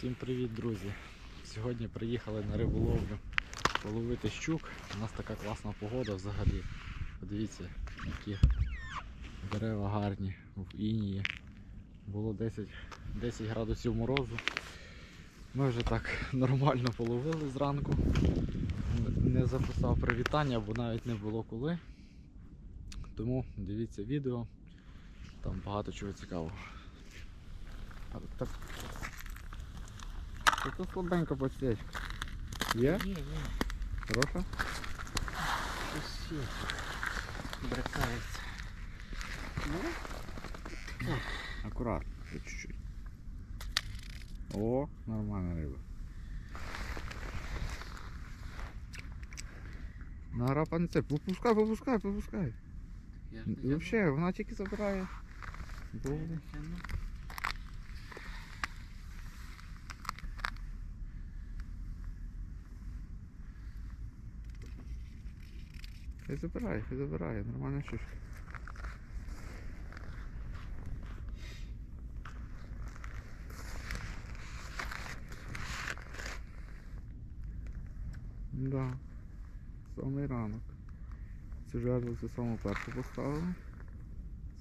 Всім привіт, друзі! Сьогодні приїхали на риболовлю половити щук. У нас така класна погода взагалі. Подивіться, які дерева гарні в інії. Було 10, 10 градусів морозу. Ми вже так нормально половили зранку. Не записав привітання, бо навіть не було коли. Тому дивіться відео, там багато чого цікавого. Це то слабенько подсечка. Є? Є, є. Хороша? Щось є. Брикається. Ну, Акуратно, чуть-чуть. О, нормальна риба. Награпа не це. Попускай, попускай, попускай. взагалі, вона тільки забирає. Буде. Хай забирає, хай забирає, нормальна щучка. Да. Самий ранок. Цю жертву це саму першу поставили.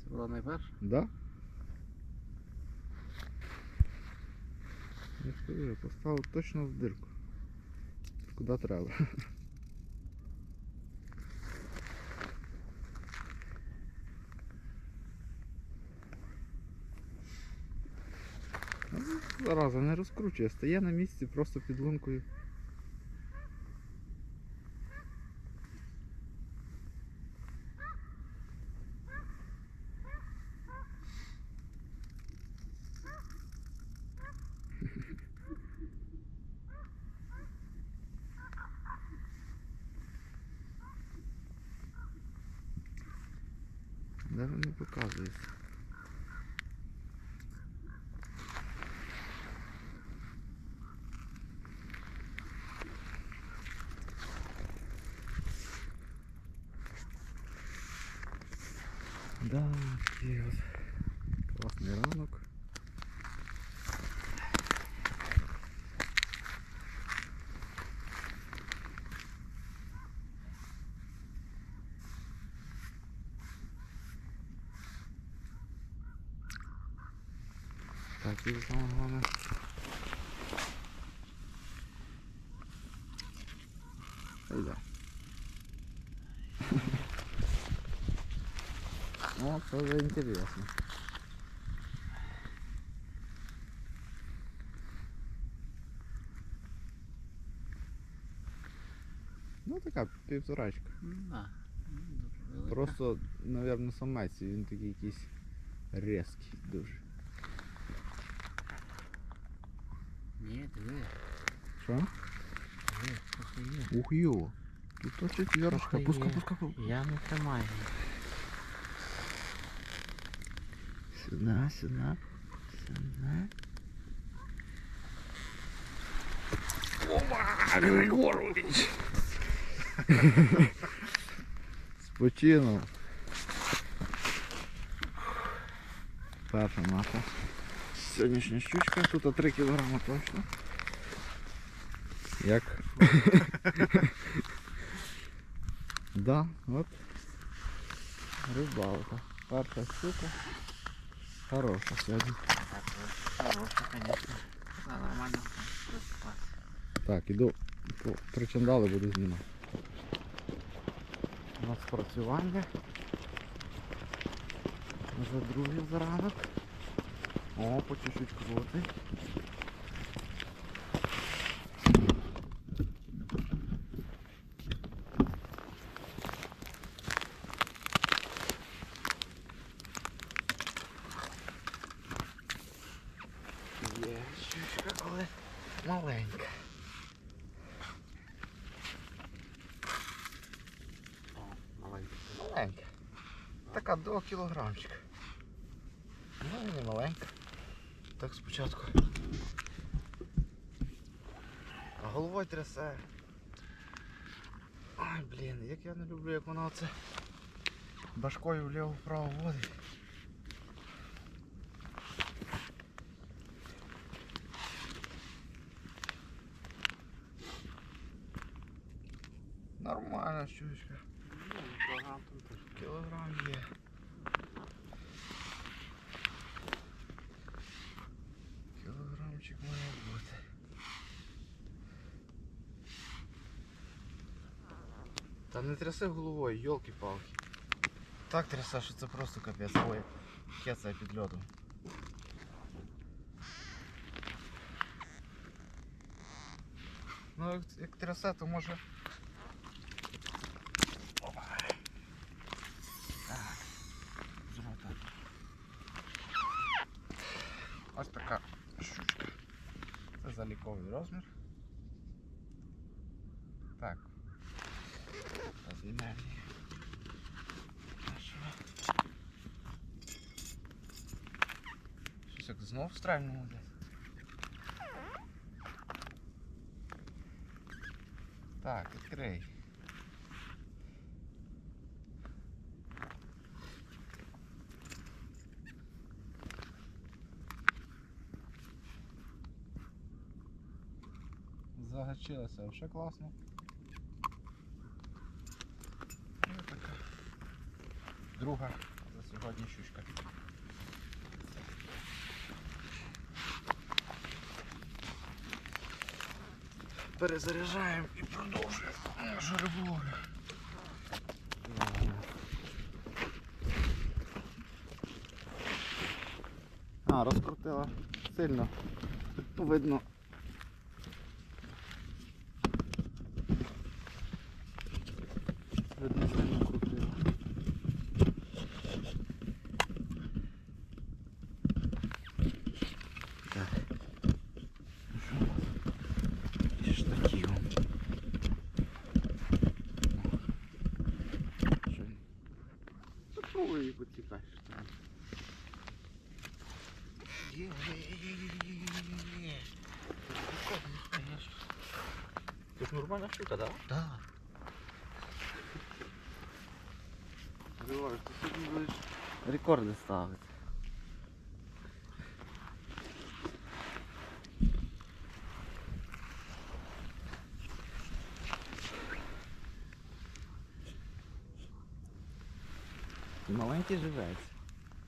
Це була найперша? Да? Я ж кажу, я поставив точно в дирку. Куди треба. Ну, Зараза не розкручує, стає на місці просто під лункою. Так, і саме головне. Йде. О, це вже інтересно. Ну така півторачка. Ну, да. Ну, дуже велика. Просто, мабуть, самець, і він такий якийсь різкий дуже. Що? Ух йо! Тут то четверочка. Пускай, пускай, пускай. Я не тримаю. Сюда, сюда. Сюда. Опа! Григорович! Спочинув. Перша наша. Сьогоднішня щучка, тут 3 кг точно. Як? да, от. Рибалка. Перша щука. Хороша сьогодні. Хороша, звісно. Та нормально. Так, іду по причандали буду знімати. У нас працювання. Вже другий заранок. О, по чуть-чуть квоти. кілограмчик. Ну і не маленька. Так спочатку. А головою трясе. Ай, блін, як я не люблю, як вона оце башкою вліво-вправо водить. нормально щучка. Кілограм є. Та не тряси головою, йолки-палки. Так трясе, що це просто капець. Ой, кецає під льодом. Ну, як, трясе, то може. Опа. Так. Зрота. Ось така щучка. Це заліковий розмір. Так. Розім'ємо її. Нашого. Щось як знов стрельнув десь. Так, відкрий. Загачилася, вже класно. Друга за сьогодні щучка. Перезаряджаємо і продовжуємо нашу. А, розкрутила сильно. Видно, сильно крутила. Так. Ну що у нас? І штативом. Що він? Попробуй її потікаєш там. Є-є-є-є-є-є-є. Це ж нормальна штука, так? Да. Григорій, ти сьогодні будеш рекорди ставити. Маленький живець.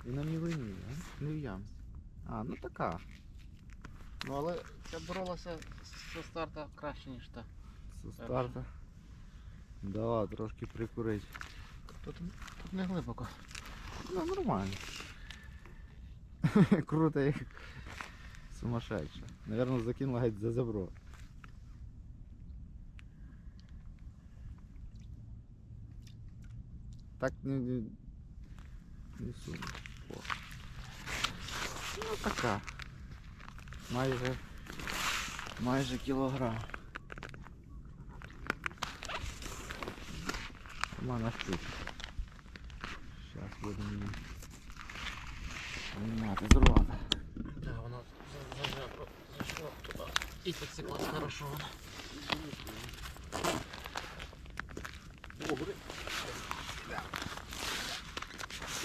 І на мілині, не в ямці. А, ну така. Ну але ця боролася зі старта краще, ніж та. Со старта. Давай, трошки прикурить. Тут, тут не глибоко. Ну, нормально. Круто як сумасшедше. Наверное, закинула геть за забро. Так не, не, не сумно. Ну така. Майже майже кілограм. Мана штука. Зараз будемо її знімати з. Да, вона за- за- за- зайшла туди. І підсіклась хорошо вона.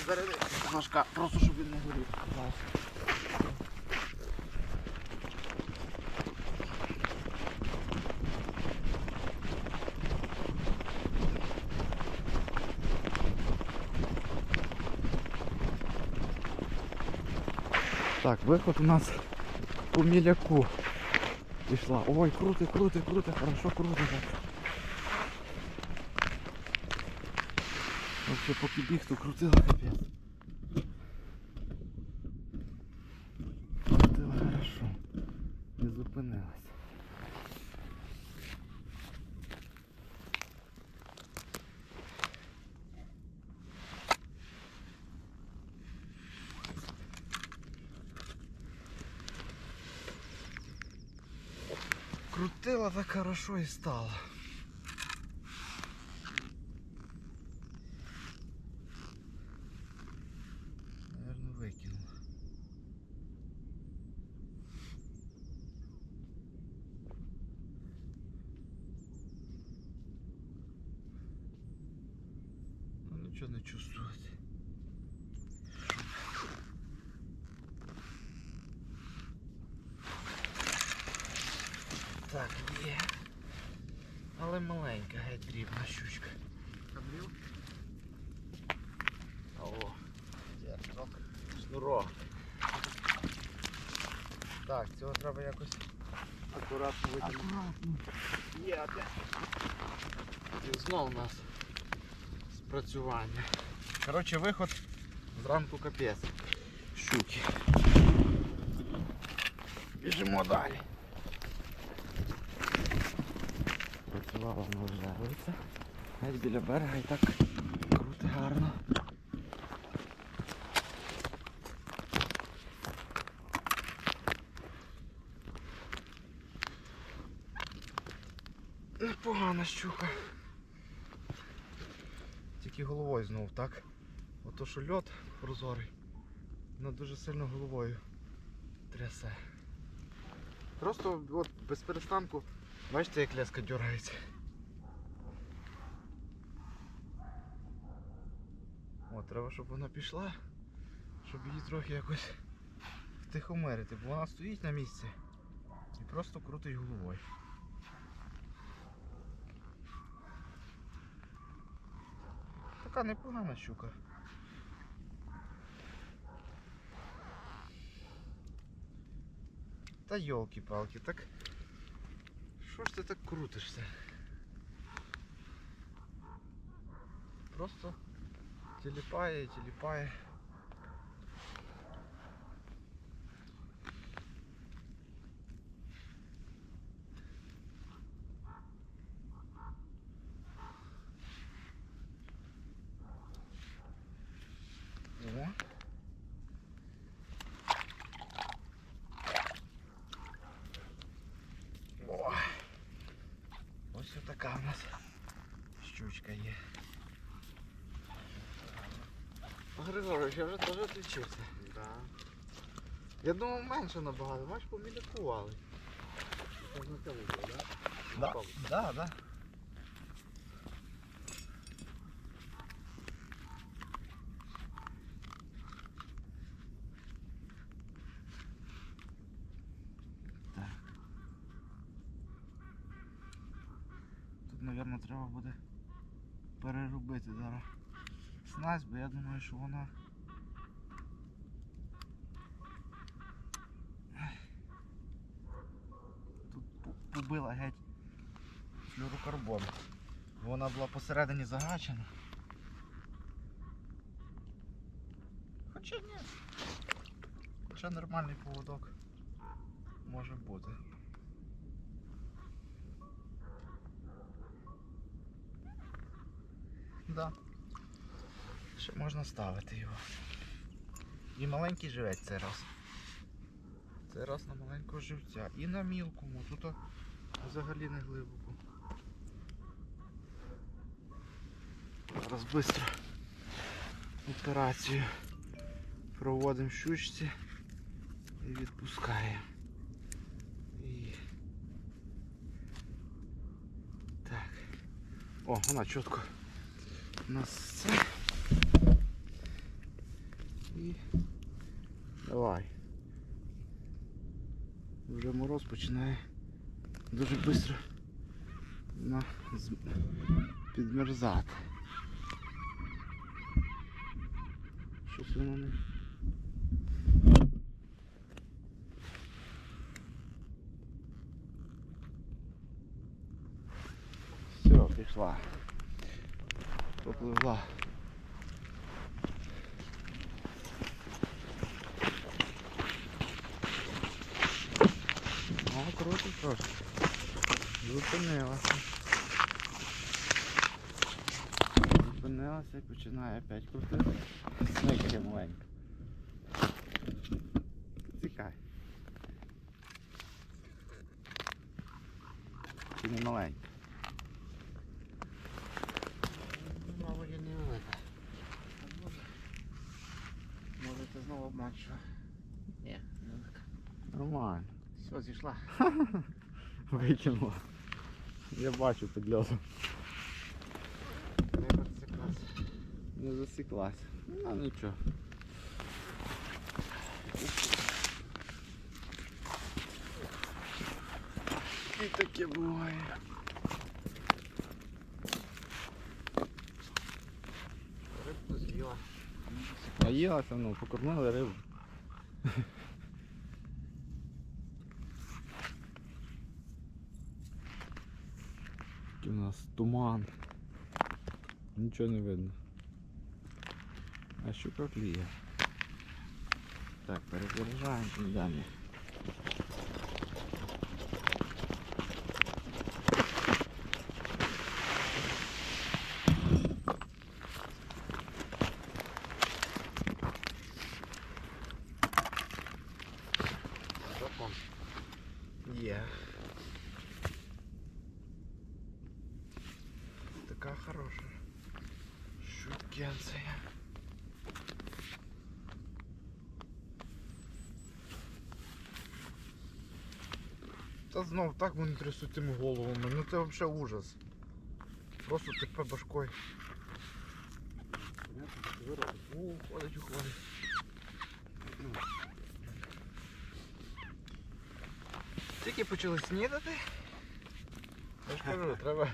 Заряди ножка, просто щоб він не горів. Так, виход у нас по міляку пішла. Ой, круто, круто, круто, хорошо, круто. Вообще поки біг, то крутила капець. Крутила хорошо. Не зупинилась. Крутила так хорошо і стало. Але маленька, геть дрібна щучка. Кадрил? О, дірок. Шнурок. Так, цього треба якось акуратно витягнути. Аккуратно. Є опять. І знов у нас спрацювання. Коротше, виход зранку капець. Щуки. Біжимо далі. Працювала вона вже вулиця. Біля берега і так круто, гарно. Непогана щука. Тільки головою знов, так? Ото що льот прозорий, вона дуже сильно головою трясе. Просто от без перестанку, бачите, як леска дергається. О, треба, щоб вона пішла, щоб її трохи якось втихомирити, бо вона стоїть на місці і просто крутить головою. Така непогана щука. Та йолки-палки, так. Що ж ти так крутишся? Просто тіліпає і тіліпає. О. О. Ось така у нас щучка є. Григорович, я вже теж відлічився. Да. Я думав менше набагато, бач, помілікували. Да? Да, да. Тут, мабуть, треба буде переробити зараз снасть, бо я думаю, що вона. Тут побила геть флюрокарбон. Бо Вона була посередині загачена. Хоча ні. Хоча нормальний поводок може бути. Да. Ще можна ставити його. І маленький живець цей раз. Цей раз на маленького живця. І на мілкому. Тут взагалі не глибоко. Зараз швидко операцію проводимо щучці і відпускаємо. І... О, вона чітко у нас це. І давай. Вже мороз починає дуже швидко на... підмерзати. Щось воно не. Все, пішла. Попливла. О, круто трошки. Зупинилася. Зупинилася і починає опять крутити. Снайка маленька. Винесла. Викинула. Я бачу під льозом. Не засіклась. Не засіклась. Ну нічого. І таке буває. Рибку з'їла. Наїлася, ну, покормили рибу. Туман. Нічого не видно. А щука кліє. Так, перезаряджаємо і йдемо. Є. Така хороша. Щукенція. Та знов так вони трясуть тими головами. Ну це взагалі ужас. Просто типа башкою. О, уходить, уходить. Тільки почали снідати. Я ж кажу, треба.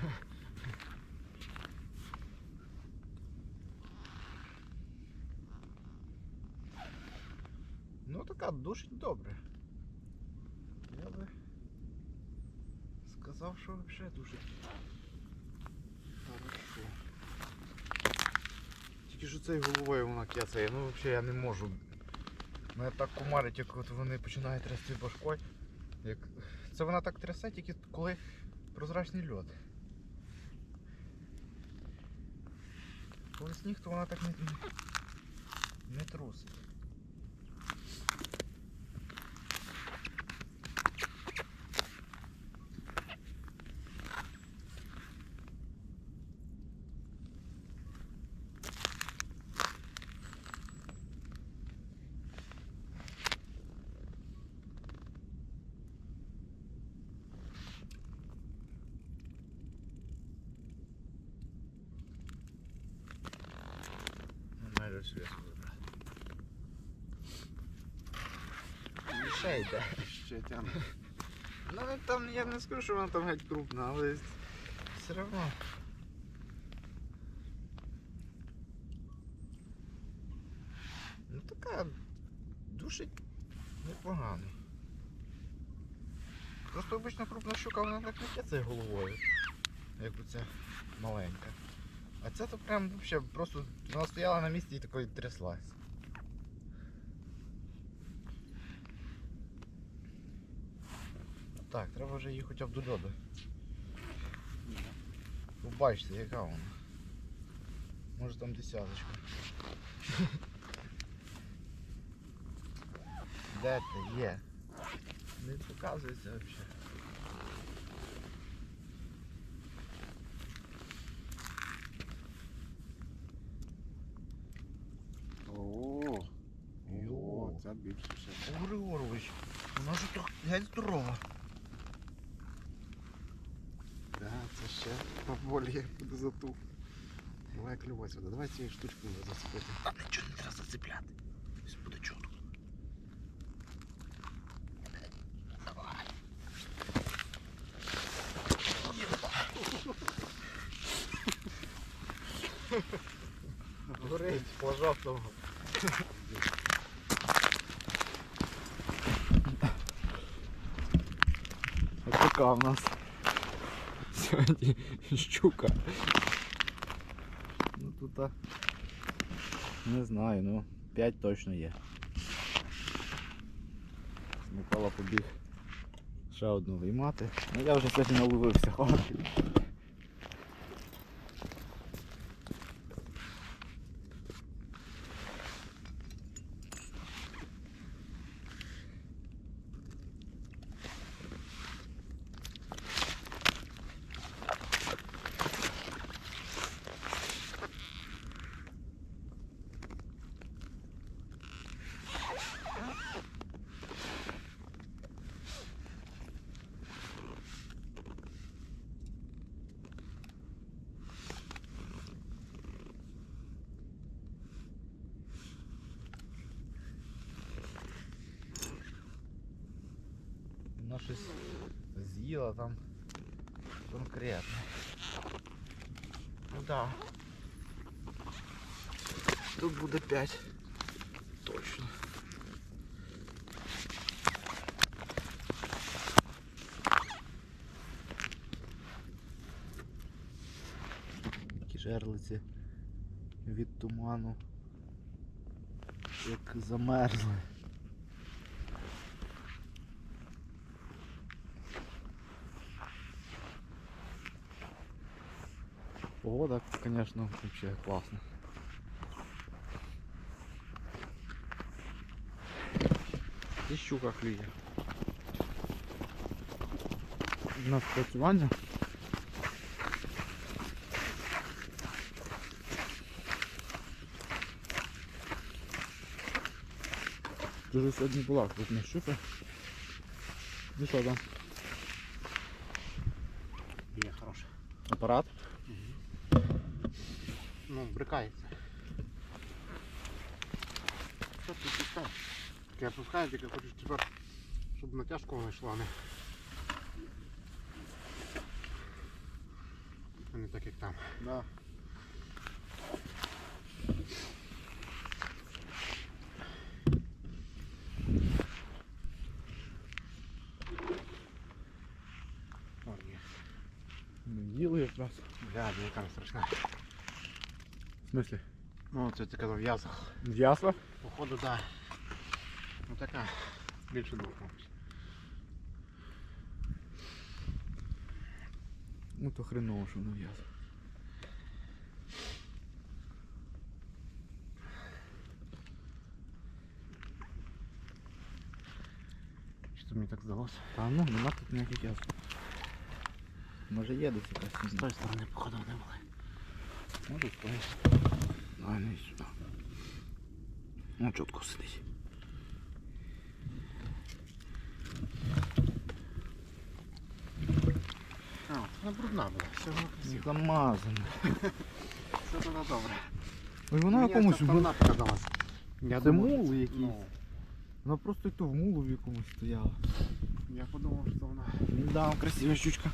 Ну така душить добре. Я би що взагалі душить. Хорошо. Тільки що цією головою вона кецає, ну взагалі я не можу. Мене так кумарить, як от вони починають трясти башкою. Як... Це вона так трясе, тільки коли прозрачний льод. Коли сніг, то вона так не, не трусить. Всю я забрав. Ще. Ще тягне. Ну там я не скажу, що вона там геть крупна, але все одно. Ну така душить непогано. Просто обично крупна щука, вона так не кецає головою, як оця маленька. А ця то прям вообще просто вона стояла на місці і такою тряслась. Так, треба вже її хоча б до льоду. Ви яка вона. Може там десяточка. Де ти є? Не показується взагалі. О, Йо. о, це більше ще. О, Григорович, вона ж трохи геть здорова. Так, це ще поболі буде затух. Давай клювай сюди, давай цією штучкою зацепити. Та нічого не треба зацепляти. Ось буде чітко. Давай. Горить, лежав того. Така в нас сьогодні щука. Ну тут а, не знаю, ну 5 точно є. Микола побіг ще одну виймати. Ну я вже сьогодні наловився, хватить. Вона щось з'їла там конкретно. Ну да. Тут буде 5. точно. Такі жерлиці від туману. Як замерзли. Погода, конечно, вообще класна. І щука клює. На спрацювання. Дуже сьогодні була крупна щука. Ну що там? Є хороше. Апарат? Ну, брикається. Що ти пускаєш? Я пускаю, тільки хочу тепер, щоб натяжку не йшла, не. А Не так як там. Да. О, ні. Ну, їли якраз. Бля, яка вона страшна. В смислі? Ну, це ти казав в'язах. В'ясла? Походу, да. Ну така. Більше двох, мабуть. Ну то хреново, що не в'ясла. Чи то мені так здалося? Та ну, нема тут ніяких язв. Може є десь якась З тої сторони, походу, не були. Може стоїть. Давай не сюди. Ну чітко сидить. Вона брудна була. Все воно красиво. Замазана. Все воно добре. Ой, вона Мені якомусь ця сторона показалась. Я Це думав, мул якийсь. Ну, Вона просто як то в мулу в якомусь стояла. я подумав, що вона. Да, красива щучка.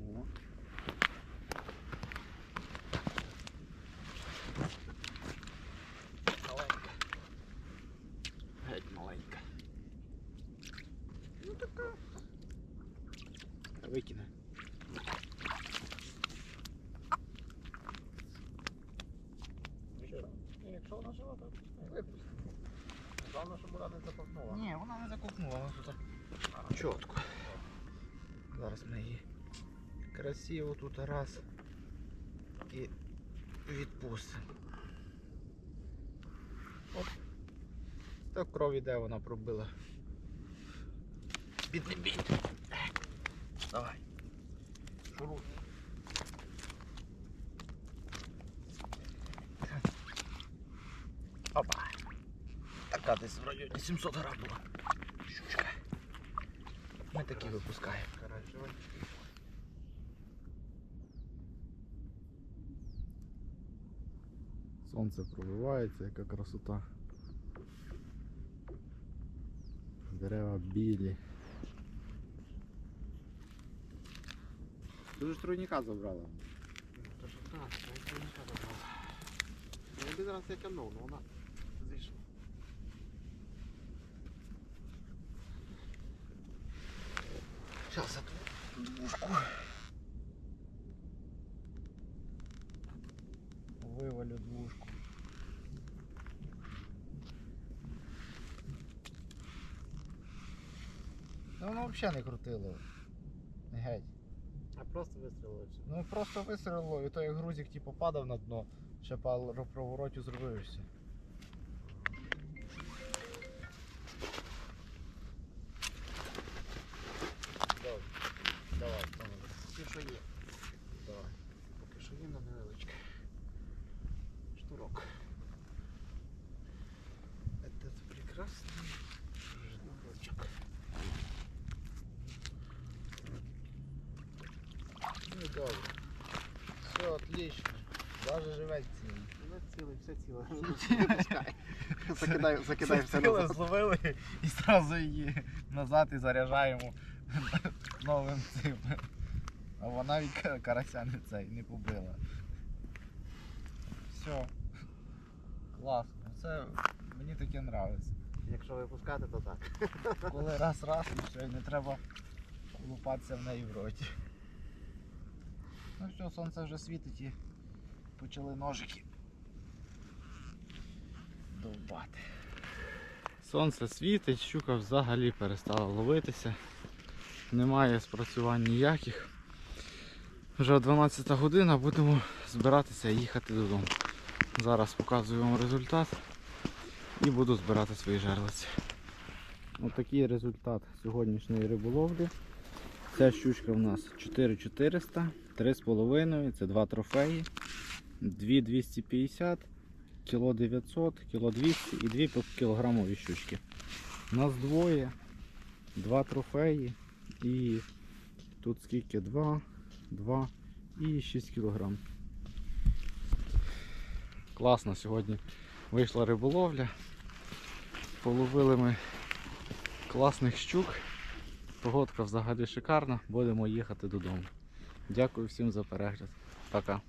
О, Маленька. Геть маленька. Ну така. Викине. Якщо вона жива, то випустимо. Головне, щоб вона не запахнула. Ні, вона не закопнула, вона тут чітко. Зараз ми її красиво тут раз і відпустимо. Оп. Так кров іде, вона пробила. Бідний бід. Давай. Шуруй. Опа. Така десь в районі 700 грам була. Щучка. Ми такі випускаємо. Оранжевий. Сонце пробивається, яка красота. Дерева білі. Дуже ж тройника забрала. Так, я один раз я тягнув, але вона зійшла. Зараз тут двушку. Вивалю двушку. Ну воно взагалі не крутило. Геть. вистрілило і все. Ну просто вистрілило, і той грузик типу падав на дно, ще пару провороті зробив і все. Давай, давай, Поки що є. давай. Поки що є на невеличке. Шнурок. Это прекрасный Добре. Все, отлично. Даже живець цілий. Ну, цілий, все ціле. Закидай, закидай все назад. зловили і одразу її назад і заряджаємо новим цим. А вона від карася не цей, не побила. Все. Класно. Це мені таке нравиться. Якщо випускати, то так. Коли раз-раз і все, і не треба лупатися в неї в роті. Ну все, сонце вже світить і почали ножики довбати. Сонце світить, щука взагалі перестала ловитися. Немає спрацювань ніяких. Вже 12 година, будемо збиратися і їхати додому. Зараз показую вам результат і буду збирати свої жерлиці. Ось такий результат сьогоднішньої риболовлі. Ця щучка в нас 4400, 3,5, це два трофеї, 2250, кіло 900, кіло 200 і дві по кілограмові щучки. Нас двоє, два трофеї і тут скільки? Два, два і 6 кілограм. Класно сьогодні вийшла риболовля. Половили ми класних щук. Погодка взагалі шикарна. Будемо їхати додому. Дякую всім за перегляд. Пока.